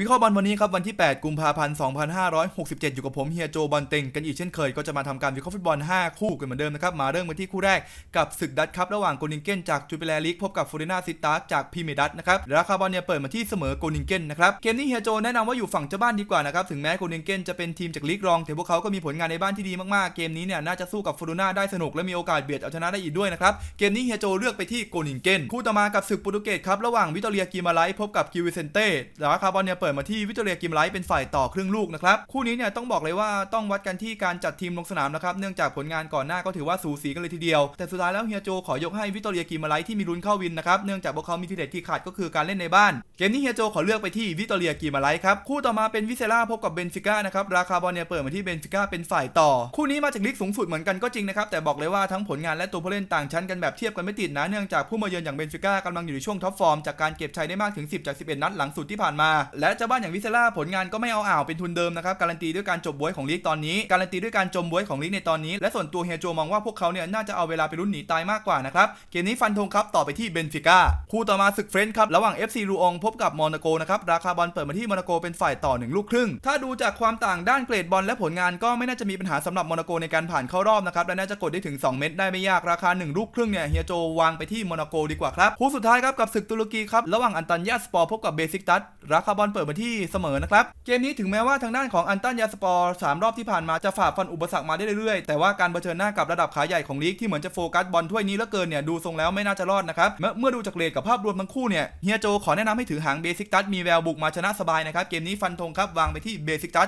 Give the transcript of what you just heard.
วิเคราะห์บอลวันนี้ครับวันที่ 8 กุมภาพันธ์ 2567 อยู่กับผมเฮียโจบอลเต็งกันอีกเช่นเคยก็จะมาทำการวิเคราะห์ฟุตบอล 5 คู่กันเหมือนเดิมนะครับ มาเริ่มกันที่คู่แรกกับศึกดัตคัพระหว่างโกนิงเกนจากจูเปแลลีกพบกับฟอร์เรนาซิตาร์จากพรีเมียร์ดัตนะครับราคาบอลเนี่ยเปิดมาที่เสมอโกนิงเกนนะครับเกมนี้เฮียโจแนะนำว่าอยู่ฝั่งเจ้าบ้านดีกว่านะครับถึงแม้โกนิงเกนจะเป็นทีมจากลีกรอง แต่พวกเขาก็มีผลงานในบ้านที่ดีมากๆเกมนี้เนี่ยน่าจะสู้กับฟอร์เรนาได้สนุกและมีโอกาสเบียดเอาชนะได้อีกด้วยนะครับเกมนี้เฮียโจเลือกไปที่โกนิงเกนคู่ต่อมากับศึกโปรตุเกสครับระหว่างวิตอเรียกิมาไลพบกับกิวิเซนเต้ราคาบอลเนี่ยเปิดมาที่วิตอเรียกิมไลท์เป็นฝ่ายต่อครึ่งลูกนะครับ คู่นี้เนี่ยต้องบอกเลยว่าต้องวัดกันที่การจัดทีมลงสนามนะครับ เนื่องจากผลงานก่อนหน้าก็ถือว่าสูสีกันเลยทีเดียว แต่สุดท้ายแล้วเฮียโจขอยกให้วิตอเรียกิมไลท์ที่มีลุ้นเข้าวินนะครับ เนื่องจากพวกเขามีทีเด็ดที่ขาดก็คือการเล่นในบ้าน เกมนี้เฮียโจขอเลือกไปที่วิตอเรียกิมไลท์ครับ คู่ต่อมาเป็นวิเซล่าพบกับเบนฟิก้านะครับ ราคาบอลเนี่ยเปิดมาที่เบนฟิก้าเป็นฝ่ายต่อ คู่นี้มาจากลีกสูงสุดเหมือนกันก็จริงนะครับ แต่บอกเลยว่าทั้งผลงานและตัวผู้เล่นต่างชั้นกันแบบเทียบกันไม่ติดนะ เนื่องจากผู้มาเยือนอย่างเบนฟิก้ากำลังอยู่ในช่วงท็อปฟอร์มจากการเก็บชัยได้มากถึง 10 จาก 11 นัดหลังสุดที่ผ่านมา และเจ้าบ้านอย่างวิเซล่าผลงานก็ไม่เอาอ่าวเป็นทุนเดิมนะครับการันตีด้วยการจบบวยของลีกตอนนี้ การันตีด้วยการจมบวยของลีกในตอนนี้ และส่วนตัวเฮียโจมองว่าพวกเขาเนี่ยน่าจะเอาเวลาไปลุ้นหนีตายมากกว่านะครับเกมนี้ฟันธงครับต่อไปที่เบนฟิก้าคู่ต่อมาศึกเฟรนช์ครับระหว่าง FC ลูองพบกับมอนาโกนะครับราคาบอลเปิดมาที่มอนาโกเป็นฝ่ายต่อหนึ่งลูกครึ่ง ถ้าดูจากความต่างด้านเกรดบอลและผลงานก็ไม่น่าจะมีปัญหาสำหรับมอนาโกในการผ่านเข้ารอบนะครับและน่าจะกดได้ถึง 2 เม็ดได้ไม่ยากราคา 1 ลูกครึ่งเนี่ยเฮียโจวางไปที่มอนาโกดีกว่าครับคู่สุดท้ายครับกับศึกตุรกีครับระหว่างอันตันยาสปอร์พบกับเบซิกตัสราคาบอลเปิดมาที่เสมอนะครับ เกมนี้ถึงแม้ว่าทางด้านของอันตันยาสปอร์สามรอบที่ผ่านมาจะฝ่าฟันอุปสรรคมาได้เรื่อยๆ แต่ว่าการเผชิญหน้ากับระดับขาใหญ่ของลีกที่เหมือนจะโฟกัสบอลถ้วยนี้เหลือเกินเนี่ยดูทรงแล้วไม่น่าจะรอดนะครับ เมื่อดูจากเรทกับภาพรวมทั้งคู่เนี่ยเฮียโจขอแนะนำให้ถือหางเบสิกตัสมีแววบุกมาชนะสบายนะครับเกมนี้ฟันธงครับวางไปที่เบสิกตัส